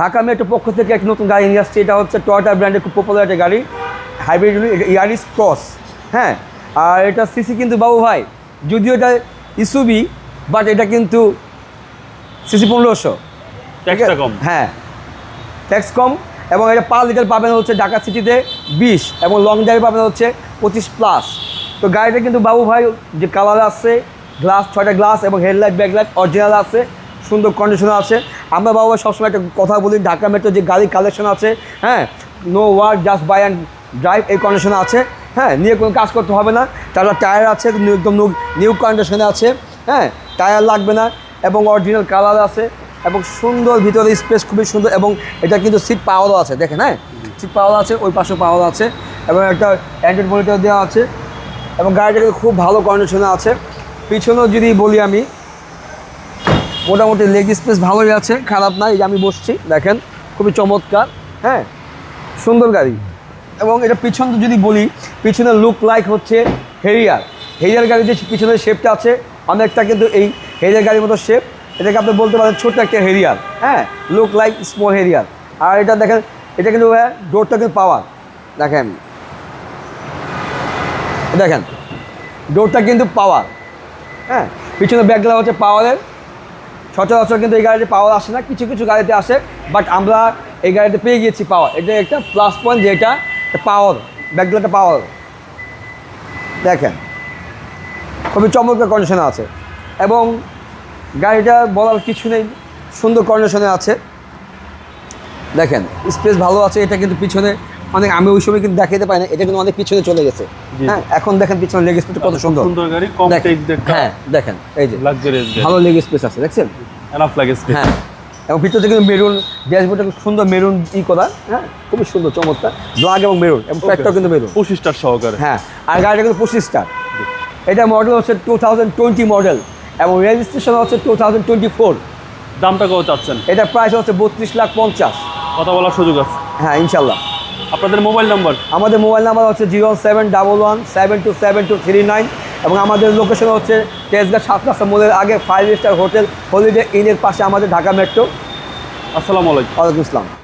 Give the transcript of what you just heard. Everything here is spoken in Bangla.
ঢাকা মেট্রো পক্ষ থেকে একটা নতুন গাড়ি নিয়ে আসছে। এটা হচ্ছে টয়টা ব্র্যান্ডের খুব পপুলার একটা গাড়ি। হাইব্রিড ইয়ারিস ক্রস হ্যাঁ আর এটা সিসি কিন্তু বাবু ভাই যদিও এটা ইসুবি বাট এটা কিন্তু সিসি পনেরোশো। হ্যাঁ ট্যাক্স কম এবং এটা পার লিটার পাবেন হচ্ছে ঢাকা সিটিতে বিশ এবং লং ড্রাইভ পাবেন হচ্ছে পঁচিশ প্লাস তো গাড়িটা কিন্তু বাবু ভাই যে কালার আছে গ্লাস ছয়টা গ্লাস এবং হেডলাইট ব্যাকলাইট অরিজিনাল আছে সুন্দর কন্ডিশনার আছে। আমরা বাবু সবসময় একটা কথা বলি, ঢাকা মেট্রো যে গাড়ির কালেকশন আছে হ্যাঁ no work just buy and drive এই কন্ডিশন আছে হ্যাঁ নিয়ে কোনো কাজ করতে হবে না। তারা টায়ার আছে একদম নিউ কন্ডিশনে আছে হ্যাঁ টায়ার লাগবে না এবং অরিজিনাল কালার আছে এবং সুন্দর ভিতরে স্পেস খুবই সুন্দর এবং এটা কিন্তু সিট পাওয়ারও আছে, দেখেন হ্যাঁ? সিট পাওয়ার আছে, ওই পাশে পাওয়ার আছে এবং একটা অ্যান্ড্রয়েড মনিটর দেওয়া আছে এবং গাড়িটা কিন্তু খুব ভালো কন্ডিশনে আছে। পিছনেও যদি বলি আমি মোটামুটি লেগ স্পেস ভালোই আছে, খারাপ না এই যে আমি বসছি, দেখেন, খুবই চমৎকার হ্যাঁ সুন্দর গাড়ি। এবং এটা পিছন যদি বলি, পিছনে লুক লাইক হচ্ছে হেরিয়ার হেরিয়ার গাড়ির যে পিছনের শেপটা আছে অনেকটা কিন্তু এই হেরিয়ার গাড়ির মতো শেপ এটাকে আপনি বলতে পারেন ছোট্ট একটা হেরিয়ার হ্যাঁ লুক লাইক স্মল হেরিয়ার আর এটা দেখেন, এটা কিন্তু হ্যাঁ ডোরটা কিন্তু পাওয়ার দেখেন। দেখেন ডোরটা কিন্তু পাওয়ার হ্যাঁ পিছনে ব্যাগগুলো হচ্ছে পাওয়ারের সচরাচর কিন্তু এই গাড়িতে পাওয়ার আসে না, কিছু কিছু গাড়িতে আসে বাট আমরা এই গাড়িতে পেয়ে গিয়েছি পাওয়ার এটা একটা প্লাস পয়েন্ট যেটা পাওয়ার ব্যাগগুলোটা পাওয়ার দেখেন, খুবই চমৎকার কন্ডিশনে আছে। এবং গাড়িটা বলার কিছু নেই, সুন্দর কন্ডিশনে আছে। দেখেন স্পেস ভালো আছে, এটা কিন্তু পিছনে অনেক আমি ওই সময় কিন্তু দেখাতে পাই না এটা কিন্তু অনেক পিছনে চলে গেছে। হ্যাঁ এখন দেখেন পিছনে লেগ স্পেস কত সুন্দর। সুন্দর গাড়ি কম হ্যাঁ দেখেন এই যে। লাক্সারিয়াস ভালো লেগ স্পেস আছে দেখছেন? এনাফ লাগে স্পেস হ্যাঁ এবং ভিতর থেকে মেরুন ড্যাশবোর্ডটা খুব সুন্দর মেরুন ই করা হ্যাঁ খুবই সুন্দর চমৎকার। ব্ল্যাক এবং মেরুন এবং প্যাকটাও কিন্তু মেরুন পঁচিশ স্টার সহকারে। হ্যাঁ আর গাড়িটা কিন্তু পঁচিশ স্টার এটা মডেল হচ্ছে টু থাউজেন্ড টোয়েন্টি মডেল এবং রেজিস্ট্রেশন হচ্ছে টু থাউজেন্ড টোয়েন্টি ফোর দামটা কত চাচ্ছেন? এটা প্রাইস হচ্ছে বত্রিশ লাখ পঞ্চাশ। কথা বলার সুযোগ আছে। হ্যাঁ ইনশাল্লাহ আপনাদের মোবাইল নাম্বার? আমাদের মোবাইল নাম্বার হচ্ছে zero seven double one seven two seven two three nine এবং আমাদের লোকেশন হচ্ছে তেজগাঁ সাত রাস্তা মোড়ের আগে ফাইভ স্টার হোটেল হলিডে ইনের পাশে আমাদের ঢাকা মেট্রো আসসালামু আলাইকুম। ওয়ালাইকুম ইসলাম